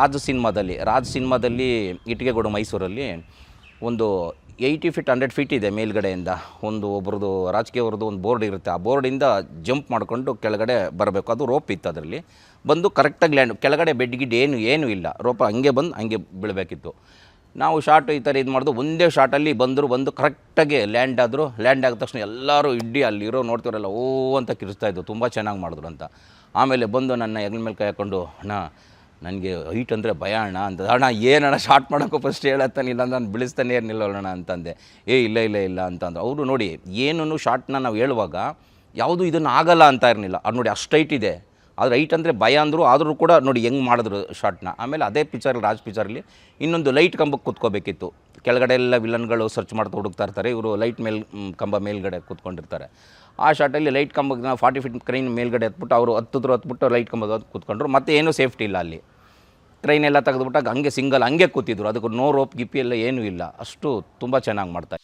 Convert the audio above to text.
ರಾಜ್ ಸಿನಿಮಾದಲ್ಲಿ ರಾಜ್ ಸಿನಿಮಾದಲ್ಲಿ ಇಟ್ಟಿಗೆಗೂಡು ಮೈಸೂರಲ್ಲಿ ಒಂದು ಏಯ್ಟಿ ಫೀಟ್, ಹಂಡ್ರೆಡ್ ಫೀಟ್ ಇದೆ ಮೇಲ್ಗಡೆಯಿಂದ. ಒಂದು ಒಬ್ರದ್ದು ರಾಜಕೀಯವ್ರದ್ದು ಒಂದು ಬೋರ್ಡ್ ಇರುತ್ತೆ. ಆ ಬೋರ್ಡಿಂದ ಜಂಪ್ ಮಾಡಿಕೊಂಡು ಕೆಳಗಡೆ ಬರಬೇಕು. ಅದು ರೋಪ್ ಇತ್ತು ಅದರಲ್ಲಿ. ಬಂದು ಕರೆಕ್ಟಾಗಿ ಲ್ಯಾಂಡ್, ಕೆಳಗಡೆ ಬೆಡ್ ಗಿಡ್ ಏನು, ಏನೂ ಇಲ್ಲ. ರೋಪ ಹಂಗೆ ಬಂದು ಹಂಗೆ ಬೀಳಬೇಕಿತ್ತು. ನಾವು ಶಾರ್ಟ್ ಈ ಥರ ಇದು ಮಾಡಿದ್ರು ಒಂದೇ ಶಾರ್ಟಲ್ಲಿ ಬಂದರು, ಬಂದು ಕರೆಕ್ಟಾಗಿ ಲ್ಯಾಂಡ್ ಆದರು. ಲ್ಯಾಂಡ್ ಆದ ತಕ್ಷಣ ಎಲ್ಲರೂ ಇಡ್ಡಿ ಅಲ್ಲಿರೋ ನೋಡ್ತಿರಲ್ಲ ಓ ಅಂತ ಕಿರಿಸ್ತಾ ಇದ್ದು ತುಂಬ ಚೆನ್ನಾಗಿ ಮಾಡಿದ್ರು ಅಂತ. ಆಮೇಲೆ ಬಂದು ನನ್ನ ಹೆಗಲ ಮೇಲೆ ಕೈ ಹಾಕ್ಕೊಂಡು ಅಣ್ಣ ನನಗೆ ಹೈಟ್ ಅಂದರೆ ಭಯ ಅಣ್ಣ ಅಂತ ಅಣ್ಣ, ಏನಣ್ಣ ಶಾರ್ಟ್ ಮಾಡೋಕ್ಕೂ ಫಸ್ಟ್ ಹೇಳತ್ತಾನಿಲ್ಲ ನಾನು ಬಿಳಿಸ್ತಾನೆ ಇರಲಿಲ್ಲ ಅಂತಂದೆ. ಏ, ಇಲ್ಲ ಇಲ್ಲ ಇಲ್ಲ ಅಂತಂದ್ರೆ. ಅವರು ನೋಡಿ ಏನೂ ಶಾರ್ಟ್ನ ನಾವು ಹೇಳುವಾಗ ಯಾವುದು ಇದನ್ನು ಆಗಲ್ಲ ಅಂತ ಇರಲಿಲ್ಲ. ಅದು ನೋಡಿ ಅಷ್ಟು ಹೈಟ್ ಇದೆ. ಆದರೆ ಲೈಟ್ ಅಂದರೆ ಭಯ ಅಂದರು ಆದರೂ ಕೂಡ ನೋಡಿ ಹೆಂಗೆ ಮಾಡಿದ್ರು ಶಾರ್ಟ್ನ ಆಮೇಲೆ ಅದೇ ಪಿಚ್ಚರಲ್ಲಿ ರಾಜ್ ಪಿಚ್ಚರಲ್ಲಿ ಇನ್ನೊಂದು ಲೈಟ್ ಕಂಬಕ್ಕೆ ಕೂತ್ಕೋಬೇಕಿತ್ತು. ಕೆಳಗಡೆ ಎಲ್ಲ ವಿಲನ್ಗಳು ಸರ್ಚ್ ಮಾಡ್ತಾ ಹುಡುಕ್ತಾ ಇರ್ತಾರೆ. ಇವರು ಲೈಟ್ ಮೇಲ್ ಕಂಬ ಮೇಲ್ಗಡೆ ಕೂತ್ಕೊಂಡಿರ್ತಾರೆ. ಆ ಶಾರ್ಟಲ್ಲಿ ಲೈಟ್ ಕಂಬಕ್ಕೆ ಫಾರ್ಟಿ ಫೀಟ್ ಕ್ರೈನ್ ಮೇಲ್ಗಡೆ ಹತ್ಬಿಟ್ಟು ಅವರು ಹತ್ತಿದ್ರು ಹತ್ಬಿಟ್ಟು ಲೈಟ್ ಕಂಬದ ಕೂತ್ಕೊಂಡ್ರು. ಮತ್ತೆ ಏನೂ ಸೇಫ್ಟಿ ಇಲ್ಲ ಅಲ್ಲಿ. ಕ್ರೈನ್ ಎಲ್ಲ ತೆಗೆದುಬಿಟ್ಟಾಗ ಹಂಗೆ ಸಿಂಗಲ್ ಹಂಗೆ ಕೂತಿದ್ರು. ಅದಕ್ಕೆ ನೋ ರೋಪ್ ಗಿಪ್ಪಿ ಎಲ್ಲ ಏನೂ ಇಲ್ಲ. ಅಷ್ಟು ತುಂಬ ಚೆನ್ನಾಗಿ ಮಾಡ್ತಾರೆ